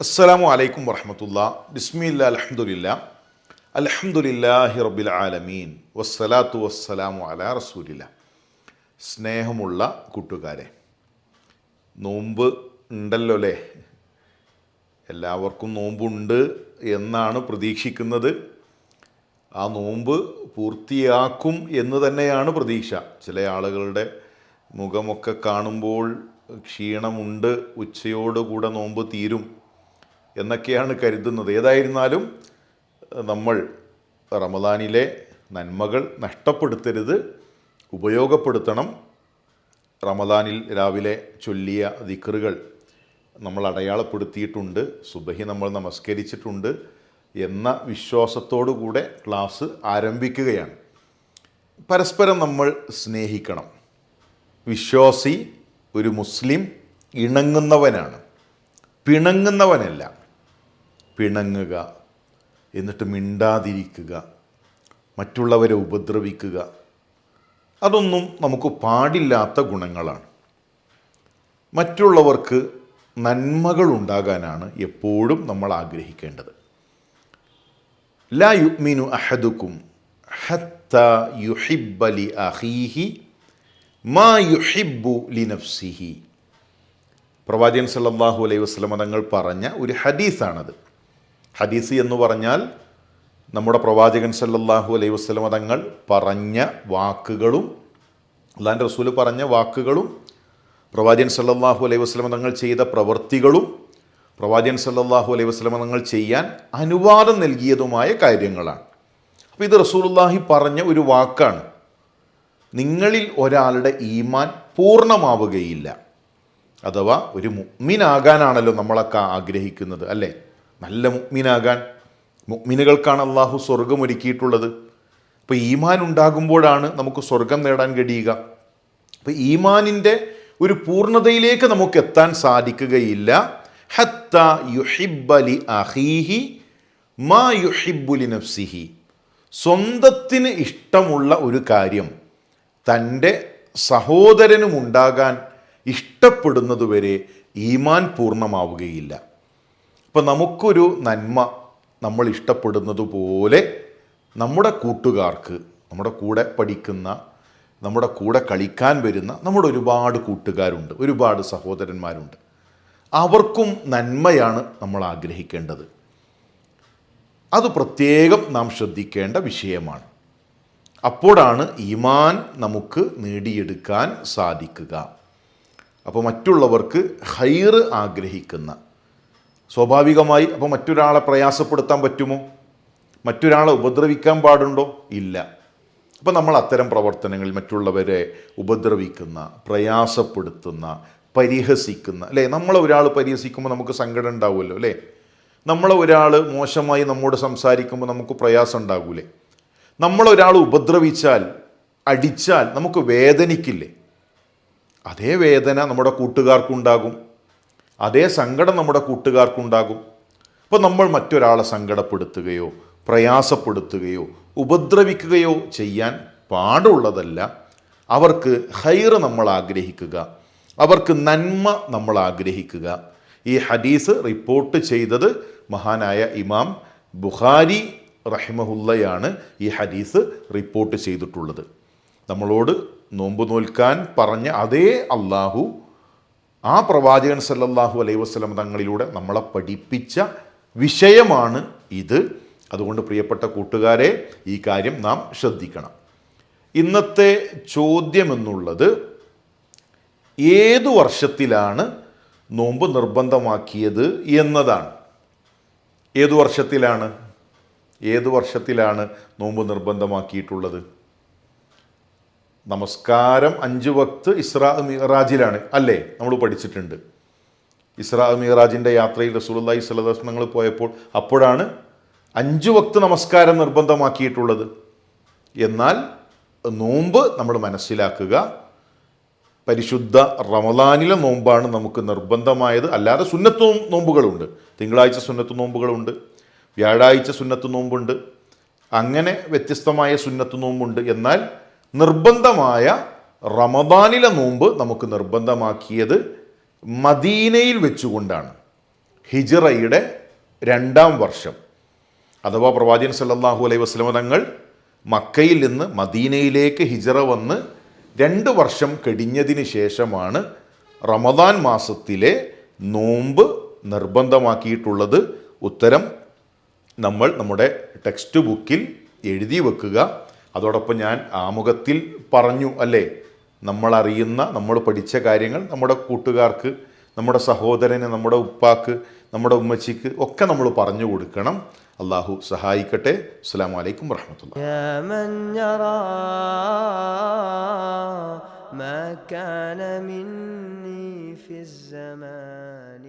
അസ്സലാമു അലൈക്കും വറഹമത്തുള്ള. ബിസ്മില്ല അലഹമുല്ല അലഹമുല്ലാഹി റബ്ബിൽ ആലമീൻ. വസ്സലാത്തു വസ്സലാമു അല റസൂലില്ല. സ്നേഹമുള്ള കൂട്ടുകാരെ നോമ്പ് ഉണ്ടല്ലോ അല്ലേ എല്ലാവർക്കും നോമ്പുണ്ട് എന്നാണ് പ്രതീക്ഷിക്കുന്നത്. ആ നോമ്പ് പൂർത്തിയാക്കും എന്ന് തന്നെയാണ് പ്രതീക്ഷ. ചില ആളുകളുടെ മുഖമൊക്കെ കാണുമ്പോൾ ക്ഷീണമുണ്ട് ഉച്ചയോടുകൂടെ നോമ്പ് തീരും. എന്നൊക്കെയാണ് കരുതുന്നത്. ഏതായിരുന്നാലും നമ്മൾ റമദാനിലെ നന്മകൾ നഷ്ടപ്പെടുത്തരുത് ഉപയോഗപ്പെടുത്തണം. റമദാനിൽ രാവിലെ ചൊല്ലിയ ദിക്കറുകൾ നമ്മൾ അടയാളപ്പെടുത്തിയിട്ടുണ്ട്. സുബഹി നമ്മൾ നമസ്കരിച്ചിട്ടുണ്ട് എന്ന വിശ്വാസത്തോടു കൂടെ ക്ലാസ് ആരംഭിക്കുകയാണ്. പരസ്പരം നമ്മൾ സ്നേഹിക്കണം. വിശ്വാസി ഒരു മുസ്ലിം ഇണങ്ങുന്നവനാണ്. പിണങ്ങുന്നവനല്ല. പിണങ്ങുക എന്നിട്ട് മിണ്ടാതിരിക്കുക മറ്റുള്ളവരെ ഉപദ്രവിക്കുക. അതൊന്നും നമുക്ക് പാടില്ലാത്ത ഗുണങ്ങളാണ്. മറ്റുള്ളവർക്ക് നന്മകൾ ഉണ്ടാകാനാണ് എപ്പോഴും നമ്മൾ ആഗ്രഹിക്കേണ്ടത്. ലാ യുക്മിനു അഹദുക്കും ഹത്ത യുഹിബ്ബലി അഹീഹി മാ യുഹിബ്ബു ലിനഫ്സിഹി പ്രവാചകൻ സല്ലല്ലാഹു അലൈഹി വസ്ലമ തങ്ങൾ പറഞ്ഞ ഒരു ഹദീസാണത്. ഹദീസ് എന്ന് പറഞ്ഞാൽ നമ്മുടെ പ്രവാചകൻ സല്ലല്ലാഹു അലൈഹി വസ്ലമ തങ്ങൾ പറഞ്ഞ വാക്കുകളും അള്ളാന്റെ റസൂൽ പറഞ്ഞ വാക്കുകളും പ്രവാചകൻ സല്ലല്ലാഹു അലൈഹി വസ്ലമ തങ്ങൾ ചെയ്ത പ്രവൃത്തികളും പ്രവാചകൻ സല്ലല്ലാഹു അലൈഹി വസ്ലമ തങ്ങൾ ചെയ്യാൻ അനുവാദം നൽകിയതുമായ കാര്യങ്ങളാണ്. അപ്പോൾ ഇത് റസൂലുല്ലാഹി പറഞ്ഞ ഒരു വാക്കാണ്. നിങ്ങളിൽ ഒരാളുടെ ഈമാൻ പൂർണമാവുകയില്ല. അഥവാ ഒരു മുഗ്മിനാകാനാണല്ലോ നമ്മളൊക്കെ ആഗ്രഹിക്കുന്നത് അല്ലേ? നല്ല മുഗ്മിനാകാൻ മുഗ്മിനുകൾക്കാണ് അള്ളാഹു സ്വർഗം ഒരുക്കിയിട്ടുള്ളത് അപ്പോൾ ഈമാൻ ഉണ്ടാകുമ്പോഴാണ് നമുക്ക് സ്വർഗം നേടാൻ കഴിയുക. അപ്പോൾ ഈമാനിന്റെ ഒരു പൂർണതയിലേക്ക് നമുക്ക് എത്താൻ സാധിക്കുകയില്ല. ഹത്ത യുഹിബലി അഹീഹി മാ യുഹിബുലി നഫ്സിഹി. സ്വന്തത്തിന് ഇഷ്ടമുള്ള ഒരു കാര്യം തന്റെ സഹോദരനുമുണ്ടാകാൻ ഇഷ്ടപ്പെടുന്നതുവരെ ഈമാൻ പൂർണമാവുകയില്ല. അപ്പം നമുക്കൊരു നന്മ നമ്മൾ ഇഷ്ടപ്പെടുന്നത് പോലെ നമ്മുടെ കൂട്ടുകാർക്ക് നമ്മുടെ കൂടെ പഠിക്കുന്ന നമ്മുടെ കൂടെ കളിക്കാൻ വരുന്ന നമ്മുടെ ഒരുപാട് കൂട്ടുകാരുണ്ട് ഒരുപാട് സഹോദരന്മാരുണ്ട്. അവർക്കും നന്മയാണ് നമ്മൾ ആഗ്രഹിക്കേണ്ടത്. അത് പ്രത്യേകം നാം ശ്രദ്ധിക്കേണ്ട വിഷയമാണ്. അപ്പോഴാണ് ഈമാൻ നമുക്ക് നേടിയെടുക്കാൻ സാധിക്കുക. അപ്പോൾ മറ്റുള്ളവർക്ക് ഹൈറ് ആഗ്രഹിക്കുന്ന സ്വാഭാവികമായി അപ്പോൾ മറ്റൊരാളെ പ്രയാസപ്പെടുത്താൻ പറ്റുമോ? മറ്റൊരാളെ ഉപദ്രവിക്കാൻ പാടുണ്ടോ? ഇല്ല. അപ്പോൾ നമ്മൾ അത്തരം പ്രവർത്തനങ്ങളിൽ മറ്റുള്ളവരെ ഉപദ്രവിക്കുന്ന പ്രയാസപ്പെടുത്തുന്ന പരിഹസിക്കുന്ന അല്ലേ? നമ്മളെ ഒരാൾ പരിഹസിക്കുമ്പോൾ നമുക്ക് സങ്കടം ഉണ്ടാവുമല്ലോ അല്ലേ? നമ്മളെ ഒരാൾ മോശമായി നമ്മോട് സംസാരിക്കുമ്പോൾ നമുക്ക് പ്രയാസം ഉണ്ടാകൂലേ? നമ്മളൊരാൾ ഉപദ്രവിച്ചാൽ അടിച്ചാൽ നമുക്ക് വേദനിക്കില്ലേ? അതേ വേദന നമ്മുടെ കൂട്ടുകാർക്കുണ്ടാകും. അതേ സങ്കടം നമ്മുടെ കൂട്ടുകാർക്കുണ്ടാകും. അപ്പോൾ നമ്മൾ മറ്റൊരാളെ സങ്കടപ്പെടുത്തുകയോ പ്രയാസപ്പെടുത്തുകയോ ഉപദ്രവിക്കുകയോ ചെയ്യാൻ പാടുള്ളതല്ല. അവർക്ക് ഹൈറ് നമ്മൾ ആഗ്രഹിക്കുക. അവർക്ക് നന്മ നമ്മൾ ആഗ്രഹിക്കുക. ഈ ഹദീസ് റിപ്പോർട്ട് ചെയ്തത് മഹാനായ ഇമാം ബുഖാരി റഹിമഹുല്ലയാണ് ഈ ഹദീസ് റിപ്പോർട്ട് ചെയ്തിട്ടുള്ളത്. നമ്മളോട് നോമ്പ് നോൽക്കാൻ പറഞ്ഞ അതേ അള്ളാഹു ആ പ്രവാചകൻ സല്ലല്ലാഹു അലൈഹി വസ്ലം തങ്ങളിലൂടെ നമ്മളെ പഠിപ്പിച്ച വിഷയമാണ് ഇത്. അതുകൊണ്ട് പ്രിയപ്പെട്ട കൂട്ടുകാരെ ഈ കാര്യം നാം ശ്രദ്ധിക്കണം. ഇന്നത്തെ ചോദ്യം എന്നുള്ളത് ഏതു വർഷത്തിലാണ് നോമ്പ് നിർബന്ധമാക്കിയത് എന്നതാണ്. ഏതു വർഷത്തിലാണ്? ഏതു വർഷത്തിലാണ് നോമ്പ് നിർബന്ധമാക്കിയിട്ടുള്ളത്? നമസ്കാരം അഞ്ച് വക്ത് ഇസ്രാ മിറാജിലാണ് അല്ലേ? നമ്മൾ പഠിച്ചിട്ടുണ്ട്. ഇസ്രാ മിറാജിന്റെ യാത്രയിൽ അലൈഹി വസല്ലം പോയപ്പോൾ അപ്പോഴാണ് അഞ്ച് വക്ത് നമസ്കാരം നിർബന്ധമാക്കിയിട്ടുള്ളത്. എന്നാൽ നോമ്പ് നമ്മൾ മനസ്സിലാക്കുക പരിശുദ്ധ റമദാനിലെ നോമ്പാണ് നമുക്ക് നിർബന്ധമായത്. അല്ലാതെ സുന്നത്ത് നോമ്പുകളുണ്ട്. തിങ്കളാഴ്ച സുന്നത്ത് നോമ്പുകളുണ്ട് വ്യാഴാഴ്ച സുന്നത്ത് നോമ്പുണ്ട്. അങ്ങനെ വ്യത്യസ്തമായ സുന്നത്ത് നോമ്പുണ്ട്. എന്നാൽ നിർബന്ധമായ റമദാനിലെ നോമ്പ് നമുക്ക് നിർബന്ധമാക്കിയത് മദീനയിൽ വെച്ചുകൊണ്ടാണ്. ഹിജറയുടെ രണ്ടാം വർഷം. അഥവാ പ്രവാചകൻ സല്ലാഹു അലൈഹി വസ്ലമ തങ്ങൾ മക്കയിൽ നിന്ന് മദീനയിലേക്ക് ഹിജറ വന്ന് രണ്ട് വർഷം കഴിഞ്ഞതിന് ശേഷമാണ് റമദാൻ മാസത്തിലെ നോമ്പ് നിർബന്ധമാക്കിയിട്ടുള്ളത്. ഉത്തരം നമ്മൾ നമ്മുടെ ടെക്സ്റ്റ് ബുക്കിൽ എഴുതി വെക്കുക. അതോടൊപ്പം ഞാൻ ആമുഖത്തിൽ പറഞ്ഞു അല്ലേ നമ്മൾ അറിയുന്ന നമ്മൾ പഠിച്ച കാര്യങ്ങൾ നമ്മുടെ കൂട്ടുകാർക്ക് നമ്മുടെ സഹോദരന് നമ്മുടെ ഉപ്പാക്ക് നമ്മുടെ ഉമ്മച്ചിക്ക് ഒക്കെ നമ്മൾ പറഞ്ഞു കൊടുക്കണം അള്ളാഹു സഹായിക്കട്ടെ അസ്സാം വലൈക്കും വർഹമത്തുള്ള يا من يرى ما كان مني في الزمان